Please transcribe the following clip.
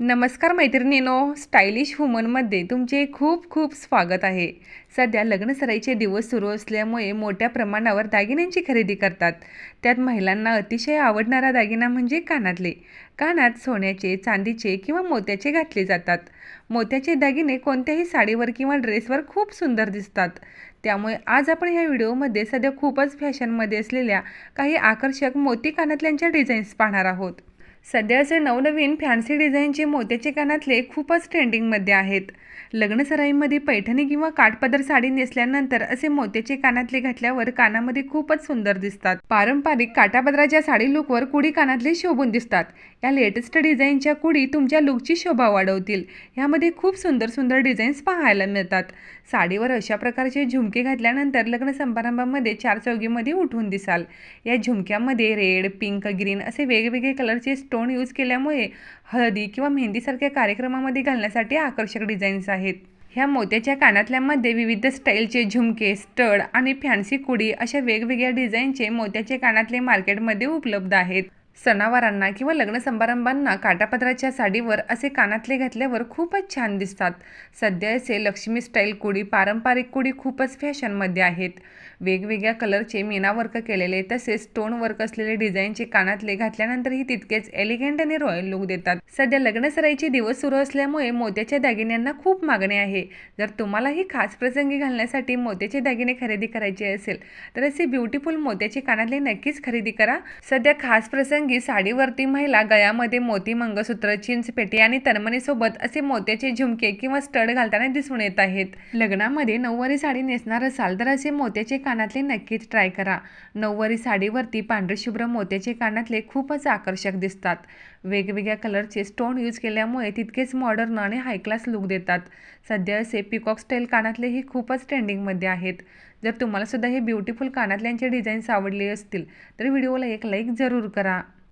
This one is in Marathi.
नमस्कार मैत्रिणीनो स्टायलिश वुमनमध्ये तुमचे खूप खूप स्वागत आहे. सध्या लग्नसराईचे दिवस सुरू असल्यामुळे मोठ्या प्रमाणावर दागिन्यांची खरेदी करतात. त्यात महिलांना अतिशय आवडणारा दागिना म्हणजे कानातले. कानात सोन्याचे चांदीचे किंवा मोत्याचे घातले जातात. मोत्याचे दागिने कोणत्याही साडीवर किंवा ड्रेसवर खूप सुंदर दिसतात. त्यामुळे आज आपण ह्या व्हिडिओमध्ये सध्या खूपच फॅशनमध्ये असलेल्या काही आकर्षक मोती कानातल्यांच्या डिझाईन्स पाहणार आहोत. सध्या असे नवनवीन फॅन्सी डिझाईनचे मोत्याचे कानातले खूपच ट्रेंडिंगमध्ये आहेत. लग्नसराईमध्ये पैठणी किंवा काठपदर साडी नेसल्यानंतर असे मोत्याचे कानातले घातल्यावर कानामध्ये खूपच सुंदर दिसतात. पारंपरिक काठापदराच्या साडी लुकवर कुडी कानातले शोभून दिसतात. या लेटेस्ट डिझाईनच्या कुडी तुमच्या लुकची शोभा वाढवतील. यामध्ये खूप सुंदर सुंदर डिझाईन्स पाहायला मिळतात. साडीवर अशा प्रकारचे झुमके घातल्यानंतर लग्न समारंभामध्ये चार चौघीमध्ये उठून दिसाल. या झुमक्यामध्ये रेड पिंक ग्रीन असे वेगवेगळे कलरचे स्टोन यूज केल्यामुळे हळदी किंवा मेहंदीसारख्या कार्यक्रमामध्ये घालण्यासाठी आकर्षक डिझाईन्स आहेत. ह्या मोत्याच्या कानातल्यामध्ये विविध स्टाईलचे झुमके स्टड आणि फॅन्सी कुडी अशा वेगवेगळ्या डिझाईनचे मोत्याचे कानातले मार्केटमध्ये उपलब्ध आहेत. सणावारांना किंवा लग्न समारंभांना काटापत्राच्या साडीवर असे कानातले घातल्यावर खूपच छान दिसतात. सध्या असे लक्ष्मी स्टाईल कुडी पारंपरिक कुडी खूपच फॅशनमध्ये आहेत. वेगवेगळ्या कलरचे मीना वर्क केलेले तसेच स्टोन वर्क असलेले डिझाईनचे कानातले घातल्यानंतरही तितकेच एलिगंट आणि रॉयल लुक देतात. सध्या लग्नसराईचे दिवस सुरू असल्यामुळे मोत्याच्या दागिन्यांना खूप मागणी आहे. जर तुम्हालाही खास प्रसंगी घालण्यासाठी मोत्याचे दागिने खरेदी करायचे असेल तर असे ब्युटिफुल मोत्याचे कानातले नक्कीच खरेदी करा. सध्या खास प्रसंगी साडीवरती महिला गळ्यामध्ये मोती मंगळसूत्र चिंचपेटी आणि तन्मणीसोबत असे मोत्याचे झुमके किंवा स्टड घालताना दिसून येत आहेत. लग्नामध्ये नऊवारी साडी नेसणार असाल तर असे मोत्याचे कानातले नक्कीच ट्राय करा. नऊवारी साडीवरती पांढरेशुभ्र मोत्याचे कानातले खूपच आकर्षक दिसतात. वेगवेगळ्या कलरचे स्टोन यूज केल्यामुळे तितकेच मॉडर्न आणि हाय क्लास लुक देतात. सध्या असे पिकॉक स्टाईल कानातलेही खूपच ट्रेंडिंगमध्ये आहेत. जर तुम्हाला सुद्धा हे ब्युटिफुल कानातल्यांचे डिझाईन्स आवडले असतील तर व्हिडिओला एक लाईक जरूर करा.